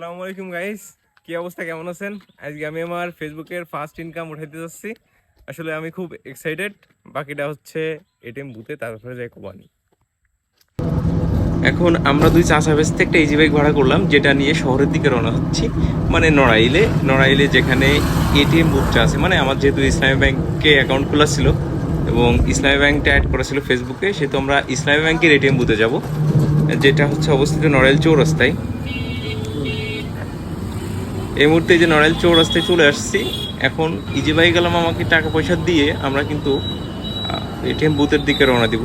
আসসালামু আলাইকুম গাইস কি অবস্থা? কেমন আছেন? আজকে আমি আমার ফেসবুকের ফার্স্ট ইনকাম উঠাইতে যাচ্ছি। আসলে আমি খুব এক্সাইটেড বাকিটা হচ্ছে এটিএম বুথে তারপরে যাই কোবানি এখন আমরা দুই চাষা বেসতে একটা ইজি বাইক ভাড়া করলাম, যেটা নিয়ে শহরের দিকে রওনা হচ্ছি। মানে নড়াইলে নড়াইলে যেখানে এটিএম বুথটা আছে মানে আমার যেহেতু ইসলামী ব্যাংকে অ্যাকাউন্ট খোলা ছিল, এবং ইসলামী ব্যাংকটা অ্যাড করা ছিল ফেসবুকে সেহেতু আমরা ইসলামী ব্যাংকের এটিএম বুথে যাব। যেটা হচ্ছে অবস্থিত নড়াইল চৌরাস্তায়। এই মুহূর্তে যে নড়াইল চৌরাস্তায় চলে আসছি, এখন ইজি বাই গেলাম আমাকে টাকা পয়সা দিয়ে, আমরা কিন্তু এটিএম বুথের দিকে রওনা দিব,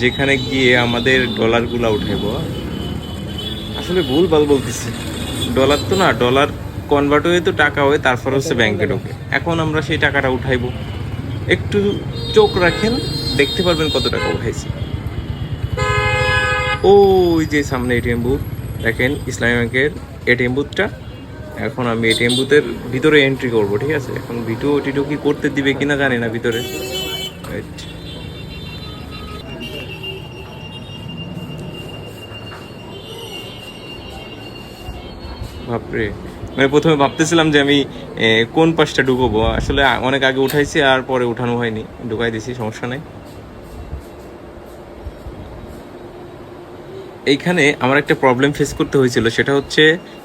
যেখানে গিয়ে আমাদের ডলারগুলো উঠাইব। আসলে ভুল ভালো বলতেছি। ডলার তো না, ডলার কনভার্ট হয়ে তো টাকা হয়ে, তারপর হচ্ছে ব্যাংকে ঢোকে। এখন আমরা সেই টাকাটা উঠাইবো। একটু চোখ রাখেন, দেখতে পারবেন কত টাকা উঠাইছি। ওই যে সামনে এটিএম বুথ দেখেন ইসলামী ব্যাংকের এটিএম বুথটা এখন আমি এটিএম বুথের ভিতরে এন্ট্রি করব, ঠিক আছে? এখন ভিডিও টিডিও কি করতে দিবে কিনা জানি না ভিতরে। বাপরে। মানে প্রথমে ভাবতেছিলাম যে আমি কোন পাশটা ঢুকবো। আসলে অনেক আগে উঠাইছি আর পরে উঠানো হয়নি। ঢুকাই দিছি, সমস্যা নাই। এইখানে আমার একটা প্রবলেম ফেস করতে হয়েছিল। সেটা হচ্ছে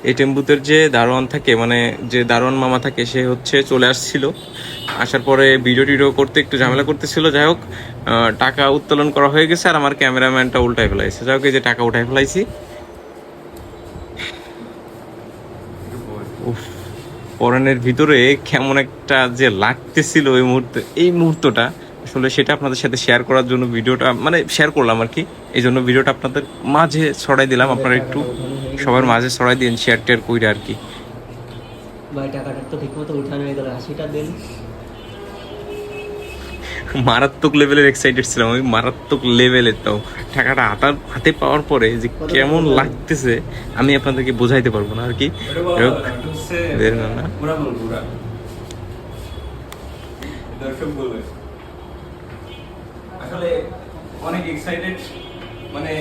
এটিএম বুথের যে দারোয়ান থাকে মানে যে দারোয়ান মামা থাকে, সে হচ্ছে চলে আসছিল। আসার পরে ভিডিও টিডিও করতে একটু ঝামেলা করতেছিল। যাই হোক টাকা উত্তোলন করা হয়ে গেছে আর আমার ক্যামেরাম্যানটা উল্টাই ফেলাইছে। যাই হোক, এই যে টাকা উঠাই ফেলাইছি। উফ, পরানের ভিতরে কেমন একটা যে লাগতেছিল ওই মুহূর্তে এই মুহূর্তটা। আসলে সেটা আপনাদের সাথে শেয়ার করার জন্য ভিডিওটা মানে শেয়ার করলাম আর কি। এই জন্য ভিডিওটা আপনাদের মাঝে ছড়াই দিলাম। আপনারা একটু সবার মাঝে ছড়াই দিন শেয়ার টেয়ার কইরা আর কি। ভাই টাকাটা তো ঠিক উঠানো হয়ে গেল। আশিটা দিন। মারাত্মক লেভেলের এক্সাইটেড ছিলাম আমি মারাত্মক লেভেলের তো টাকাটা হাতার হাতে পাওয়ার পরে যে কেমন লাগতেছে আমি আপনাদেরকে বোঝাইতে পারব না আর কি। না। দর্শক বলবে। আসলে অনেক এক্সাইটেড মানে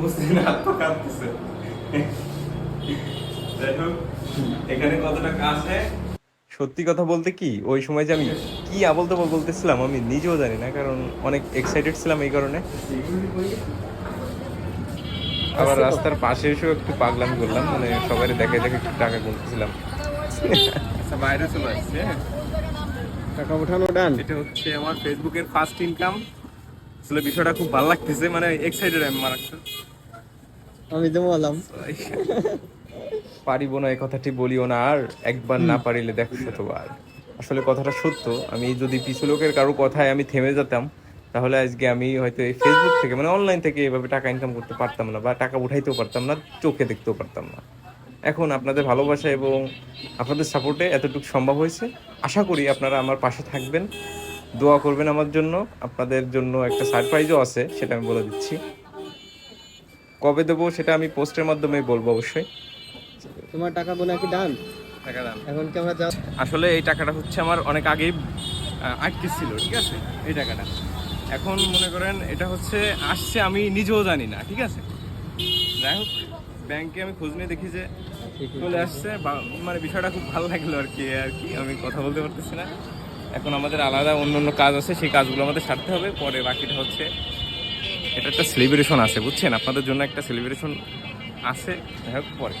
মুসলিম হাত পা কাঁপতেছে। যাই হোক এখানে কতটা কাছে? সত্যি কথা বলতে কি ওই সময় যে আমি কি আবল তাবল বলতেছিলাম আমি নিজেও জানি না কারণ অনেক এক্সাইটেড ছিলাম এই কারণে। আবার রাস্তার পাশে এসেও একটু পাগলাম করলাম মানে সবাই দেখে দেখে একটু টাকা গুনতেছিলাম আচ্ছা বাইরে চলে আসছে হ্যাঁ। টাকা উঠানো ডান এটা হচ্ছে আমার ফেসবুকের ফার্স্ট ইনকাম আসলে বিষয়টা খুব ভালো লাগতেছে মানে এক্সাইটেড আমি মারাত্মক। আমি তো বললাম পারিব না এই কথাটি বলিও না আর একবার না পারিলে দেখো শতবার। আসলে কথাটা সত্য আমি যদি পিছু লোকের কারও কথায় আমি থেমে যেতাম তাহলে আজকে আমি হয়তো এই ফেসবুক থেকে মানে অনলাইন থেকে এভাবে টাকা ইনকাম করতে পারতাম না বা টাকা উঠাইতেও পারতাম না চোখে দেখতেও পারতাম না। এখন আপনাদের ভালোবাসা এবং আপনাদের সাপোর্টে এতটুকু সম্ভব হয়েছে। আশা করি আপনারা আমার পাশে থাকবেন। দোয়া করবেন আমার জন্য। আপনাদের জন্য একটা সারপ্রাইজও আছে সেটা আমি বলে দিচ্ছি। কবে দেবো সেটা আমি পোস্টের মাধ্যমে বলব অবশ্যই। তোমার টাকা গোনা কি ডান? টাকা দাম এখন কি আমরা যাও? আসলে এই টাকাটা হচ্ছে আমার অনেক আগেই আটকে ছিল ঠিক আছে? এই টাকাটা। এখন মনে করেন এটা হচ্ছে আসছে আমি নিজেও জানি না ঠিক আছে? যাই হোক ব্যাংকে আমি খোঁজ নিয়ে দেখি যে চলে আসছে বা- মানে বিষয়টা খুব ভালো লাগল আর কি আর কি আমি কথা বলতে পারতেছি না। এখন আমাদের আলাদা অন্য অন্য কাজ আছে, সেই কাজগুলো আমাদের সারতে হবে। পরে বাকিটা হচ্ছে, এটা একটা সেলিব্রেশন আছে, বুঝছেন? আপনাদের জন্য একটা সেলিব্রেশন আছে। যাই হোক, পরে।